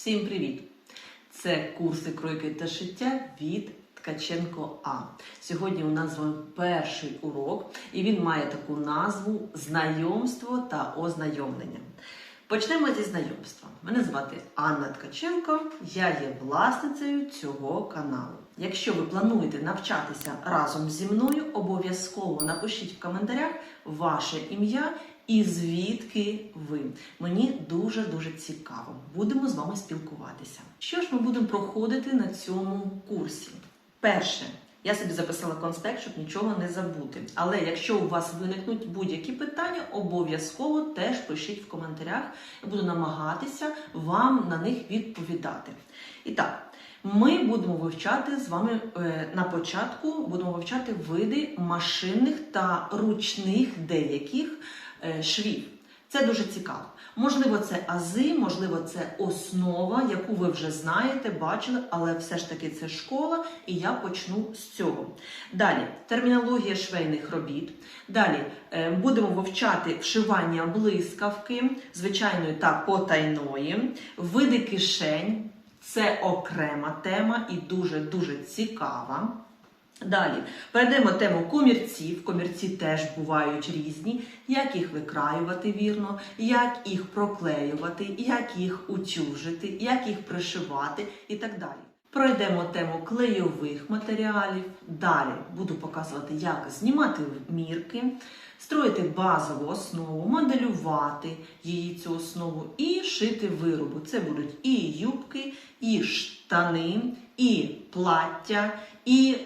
Всім привіт! Це курси кройки та шиття від Ткаченко А. Сьогодні у нас з вами перший урок, і він має таку назву Знайомство та ознайомлення. Почнемо зі знайомства. Мене звати Анна Ткаченко, я є власницею цього каналу. Якщо ви плануєте навчатися разом зі мною, обов'язково напишіть в коментарях ваше ім'я і звідки ви. Мені дуже дуже цікаво. Будемо з вами спілкуватися. Що ж ми будемо проходити на цьому курсі? Перше, я собі записала конспект, щоб нічого не забути. Але якщо у вас виникнуть будь-які питання, обов'язково теж пишіть в коментарях. Я буду намагатися вам на них відповідати. І так. Ми будемо вивчати з вами е, на початку будемо вивчати види машинних та ручних деяких е, швів. Це дуже цікаво. Можливо, це ази, можливо, це основа, яку ви вже знаєте, бачили, але все ж таки це школа, і я почну з цього. Далі термінологія швейних робіт. Далі е, будемо вивчати вшивання блискавки, звичайної та потайної, види кишень. Це окрема тема і дуже-дуже цікава. Далі перейдемо тему комірців. Комірці теж бувають різні, як їх викраювати вірно, як їх проклеювати, як їх утюжити, як їх пришивати і так далі. Пройдемо тему клейових матеріалів. Далі буду показувати, як знімати мірки, строїти базову основу, моделювати її цю основу і шити вироби. Це будуть і юбки, і штани, і плаття, і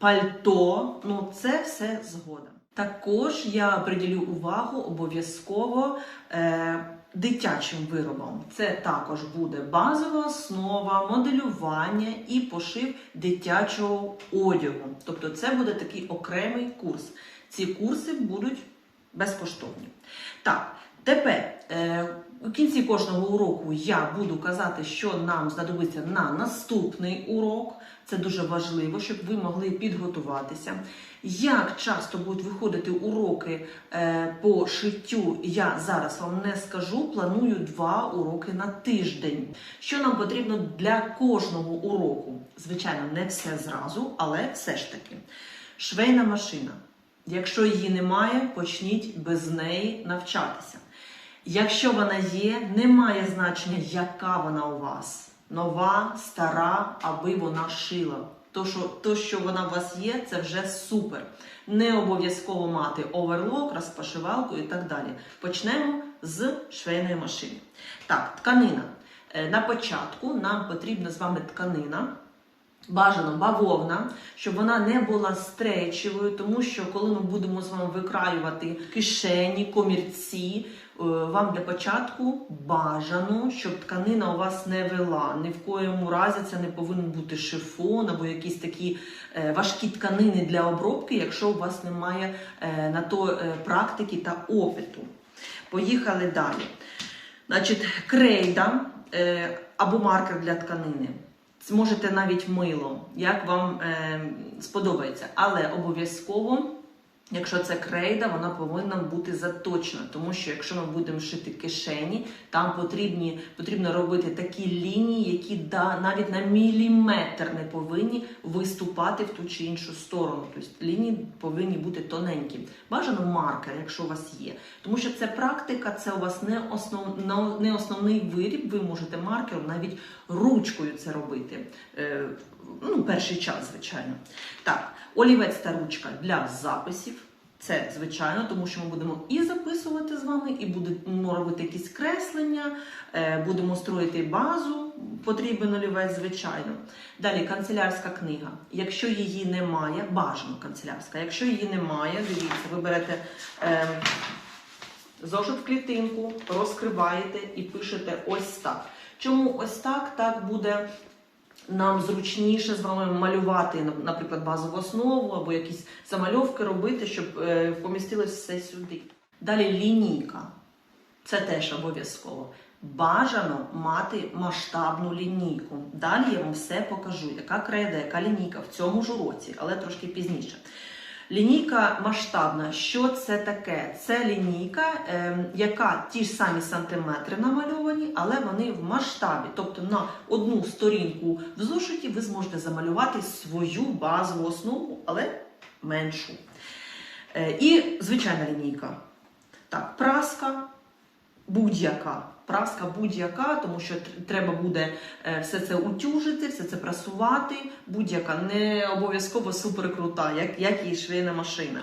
пальто. Ну, це все згодом. Також я приділю увагу обов'язково е, дитячим виробам. Це також буде базова основа, моделювання і пошив дитячого одягу. Тобто, це буде такий окремий курс. Ці курси будуть безкоштовні. Так, тепер е, у кінці кожного уроку я буду казати, що нам знадобиться на наступний урок. Це дуже важливо, щоб ви могли підготуватися. Як часто будуть виходити уроки е, по шиттю, я зараз вам не скажу. Планую два уроки на тиждень. Що нам потрібно для кожного уроку? Звичайно, не все зразу, але все ж таки. Швейна машина. Якщо її немає, почніть без неї навчатися. Якщо вона є, немає значення, яка вона у вас. Нова, стара, аби вона шила. То що, то, що вона у вас є, це вже супер. Не обов'язково мати оверлок, розпашивалку і так далі. Почнемо з швейної машини. Так, тканина. Е, На початку нам потрібна з вами тканина. Бажано бавовна, щоб вона не була стречевою, тому що коли ми будемо з вами викраювати кишені, комірці, е, вам для початку бажано, щоб тканина у вас не вела. Ні в коєму разі це не повинен бути шифон або якісь такі е, важкі тканини для обробки, якщо у вас немає е, на то практики та опиту. Поїхали далі. Значить, крейда або маркер для тканини. Можете навіть мило, як вам е, сподобається. Але обов'язково, якщо це крейда, вона повинна бути заточена. Тому що якщо ми будемо шити кишені, там потрібні, потрібно робити такі лінії, які да, навіть на міліметр не повинні виступати в ту чи іншу сторону. Тобто лінії повинні бути тоненькі. Бажано маркер, якщо у вас є. Тому що це практика, це у вас не, основ, не основний виріб. Ви можете маркером навіть ручкою це робити. Ну, перший час, звичайно. Так, олівець та ручка для записів. Це звичайно, тому що ми будемо і записувати з вами, і будемо робити якісь креслення, е, будемо строїти базу, потрібен олівець, звичайно. Далі канцелярська книга. Якщо її немає, бажано канцелярська. Якщо її немає, дивіться, ви берете е, зошит в клітинку, розкриваєте і пишете ось так. Чому ось так? Так буде нам зручніше з вами малювати, наприклад, базову основу або якісь замальовки робити, щоб е, помістилось все сюди. Далі лінійка. Це теж обов'язково. Бажано мати масштабну лінійку. Далі я вам все покажу, яка креда, яка лінійка в цьому ж уроці, але трошки пізніше. Лінійка масштабна. Що це таке? Це лінійка, е, яка ті ж самі сантиметри намальовані, але вони в масштабі. Тобто на одну сторінку в зошиті ви зможете замалювати свою базову основу, але меншу. Е, і звичайна лінійка. Так, праска будь-яка. Праска будь-яка, тому що треба буде е, все це утюжити, все це прасувати. Будь-яка, не обов'язково суперкрута, як, як і швейна машина.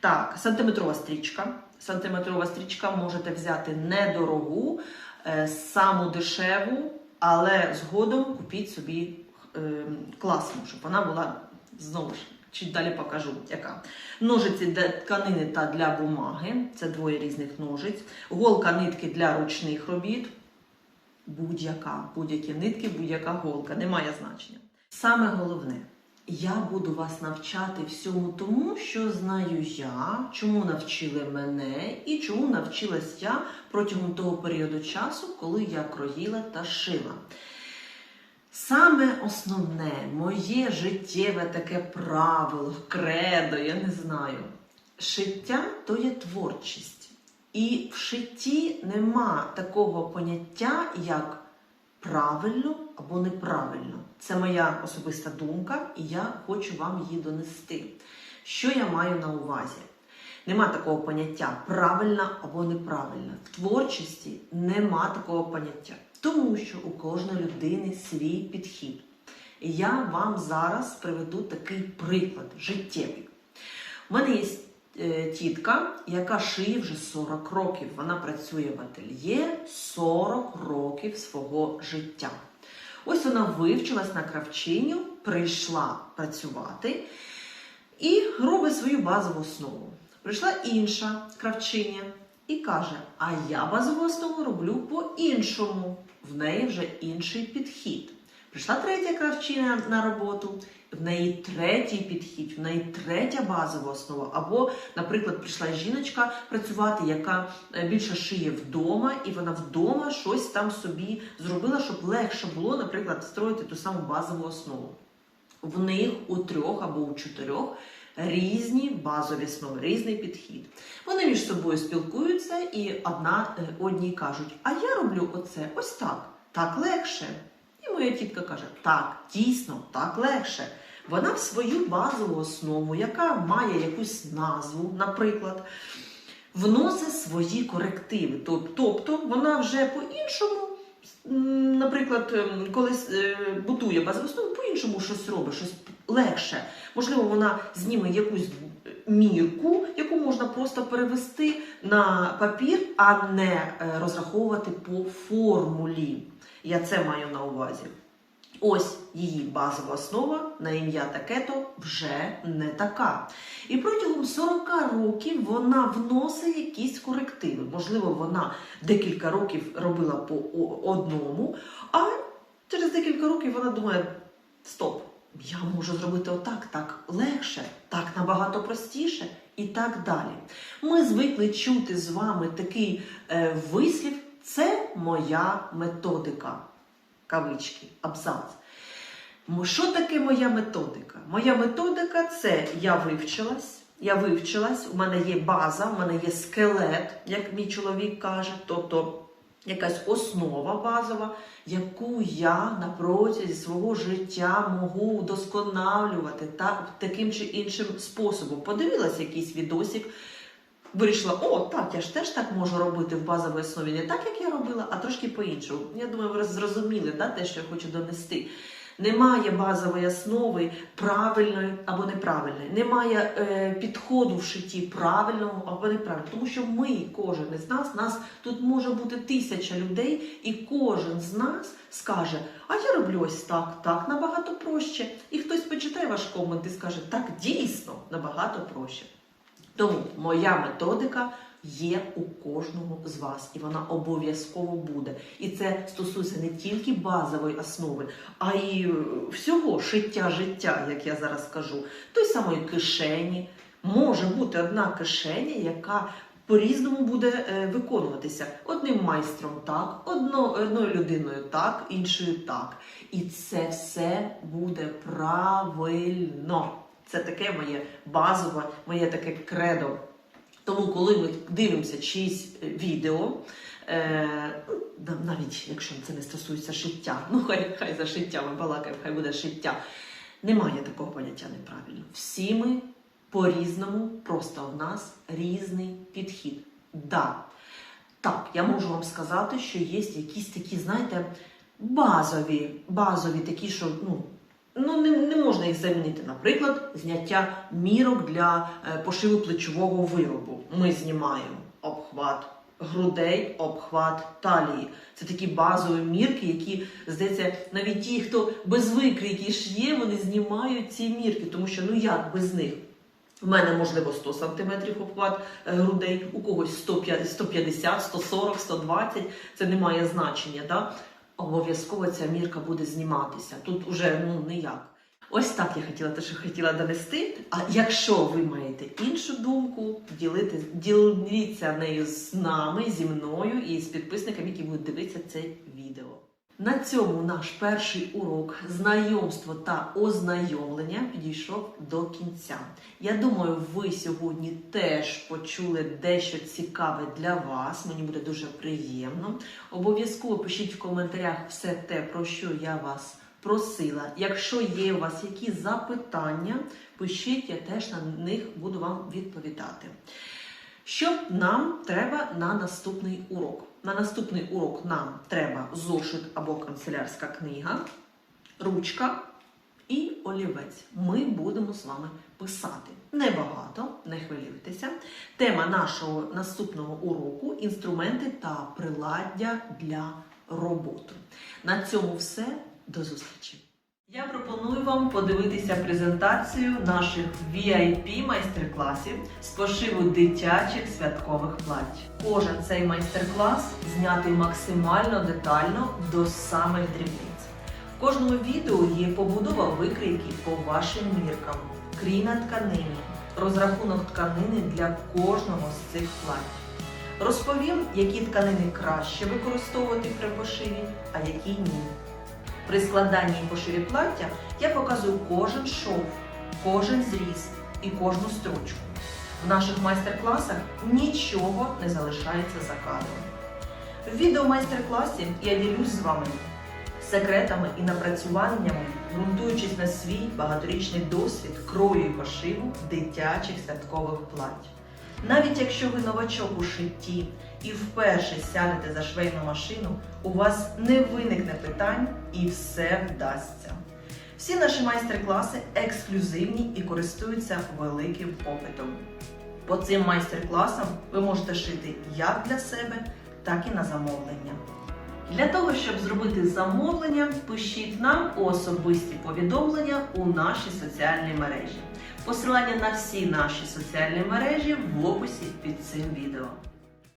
Так, сантиметрова стрічка. Сантиметрова стрічка можете взяти недорогу, е, саму дешеву, але згодом купіть собі е, класну, щоб вона була знову ж. Чуть далі покажу, яка. Ножиці для тканини та для бумаги. Це двоє різних ножиць. Голка нитки для ручних робіт. Будь-яка, будь-які нитки, будь-яка голка, немає значення. Саме головне, я буду вас навчати всьому тому, що знаю я, чому навчили мене і чому навчилась я протягом того періоду часу, коли я кроїла та шила. Саме основне моє життєве таке правило, кредо, я не знаю. Шиття то є творчість. І в шитті нема такого поняття, як правильно або неправильно. Це моя особиста думка, і я хочу вам її донести. Що я маю на увазі? Нема такого поняття правильно або неправильно. В творчості нема такого поняття. Тому що у кожної людини свій підхід. І я вам зараз приведу такий приклад життєвий. У мене є е, тітка, яка шиє вже 40 років. Вона працює в ательє 40 років свого життя. Ось вона вивчилась на кравчиню, прийшла працювати і робить свою базову основу. Прийшла інша кравчиня і каже: А я базову основу роблю по-іншому. В неї вже інший підхід. Прийшла третя кравчиня на роботу, в неї третій підхід, в неї третя базова основа. Або, наприклад, прийшла жіночка працювати, яка е, більше шиє вдома, і вона вдома щось там собі зробила, щоб легше було, наприклад, строїти ту саму базову основу. В них у трьох або у чотирьох різні базові основи, різний підхід. Вони між собою спілкуються, і одна е, одній кажуть: А я роблю оце ось так, так легше. І моя тітка каже: Так, дійсно, так легше. Вона в свою базову основу, яка має якусь назву, наприклад, вносить свої корективи. Тобто вона вже по-іншому, наприклад, ем, колись е, будує базову по-іншому щось робить, щось легше. Можливо, вона зніме якусь мірку, яку можна просто перевести на папір, а не е, розраховувати по формулі. Я це маю на увазі. Ось її базова основа на ім'я таке-то вже не така. І протягом 40 років вона вносить якісь корективи. Можливо, вона декілька років робила по одному, а через декілька років вона думає: стоп, я можу зробити отак, так легше, так набагато простіше і так далі. Ми звикли чути з вами такий е, вислів: це моя методика кавички, абзац. Що таке моя методика? Моя методика це я вивчилась. Я вивчилась, у мене є база, у мене є скелет, як мій чоловік каже, тобто якась основа базова, яку я на протязі свого життя можу вдосконалювати та, таким чи іншим способом. Подивилась якийсь відосик, вирішила, о, так, я ж теж так можу робити в базовій основі, не так, як я робила, а трошки по-іншому. Я думаю, ви зрозуміли да, те, що я хочу донести. Немає базової основи правильної або неправильної. Немає е, підходу в шитті правильного або неправильного. Тому що ми, кожен із нас, нас тут може бути тисяча людей, і кожен з нас скаже: А я роблю ось так, так, набагато проще. І хтось почитає ваш комент і скаже, так дійсно набагато проще. Тому моя методика є у кожного з вас, і вона обов'язково буде. І це стосується не тільки базової основи, а й е, всього шиття життя, як я зараз кажу, той самої кишені. Може бути одна кишеня, яка по-різному буде е, виконуватися. Одним майстром так, одно, одною людиною так, іншою так. І це все буде правильно. Це таке моє базове, моє таке кредо. Тому, коли ми дивимося чиїсь е, відео, е, ну, навіть якщо це не стосується шиття, ну хай, хай за шиття ми балакаємо, хай буде шиття. Немає такого поняття неправильно. Всі ми по-різному, просто в нас різний підхід. Да. Так, я можу вам сказати, що є якісь такі, знаєте, базові, базові такі, що ну, ну не, не можна їх замінити. Наприклад, зняття мірок для е, пошиву плечового виробу. Ми знімаємо обхват грудей, обхват талії. Це такі базові мірки, які, здається, навіть ті, хто без викрійки ж є, вони знімають ці мірки, тому що ну як без них? В мене можливо 100 см обхват е, грудей, у когось 150, 150, 140, 120, це не має значення. Да? Обов'язково ця мірка буде зніматися. Тут уже ну ніяк. Ось так я хотіла те, що хотіла донести. А якщо ви маєте іншу думку, ділити, діліться нею з нами, зі мною і з підписниками, які будуть дивитися це відео. На цьому наш перший урок знайомство та ознайомлення підійшов до кінця. Я думаю, ви сьогодні теж почули дещо цікаве для вас. Мені буде дуже приємно. Обов'язково пишіть в коментарях все те, про що я вас просила. Якщо є у вас якісь запитання, пишіть, я теж на них буду вам відповідати. Що нам треба на наступний урок? На наступний урок нам треба зошит або канцелярська книга, ручка і олівець. Ми будемо з вами писати. Небагато, не хвилюйтеся. Тема нашого наступного уроку інструменти та приладдя для роботи. На цьому все. До зустрічі! Я пропоную вам подивитися презентацію наших VIP майстер-класів з пошиву дитячих святкових плать. Кожен цей майстер-клас знятий максимально детально до самих дрібниць. В кожному відео є побудова викрійки по вашим міркам, крій на тканині, розрахунок тканини для кожного з цих плать. Розповім, які тканини краще використовувати при пошиві, а які ні. При складанні і пошиві плаття я показую кожен шов, кожен зріз і кожну строчку. В наших майстер-класах нічого не залишається за кадром. В відео-майстер-класі я ділюсь з вами секретами і напрацюваннями, ґрунтуючись на свій багаторічний досвід крою і пошиву дитячих святкових плать. Навіть якщо ви новачок у шитті і вперше сядете за швейну машину, у вас не виникне питань і все вдасться. Всі наші майстер-класи ексклюзивні і користуються великим попитом. По цим майстер-класам ви можете шити як для себе, так і на замовлення. Для того, щоб зробити замовлення, пишіть нам у особисті повідомлення у наші соціальні мережі. Посилання на всі наші соціальні мережі в описі під цим відео.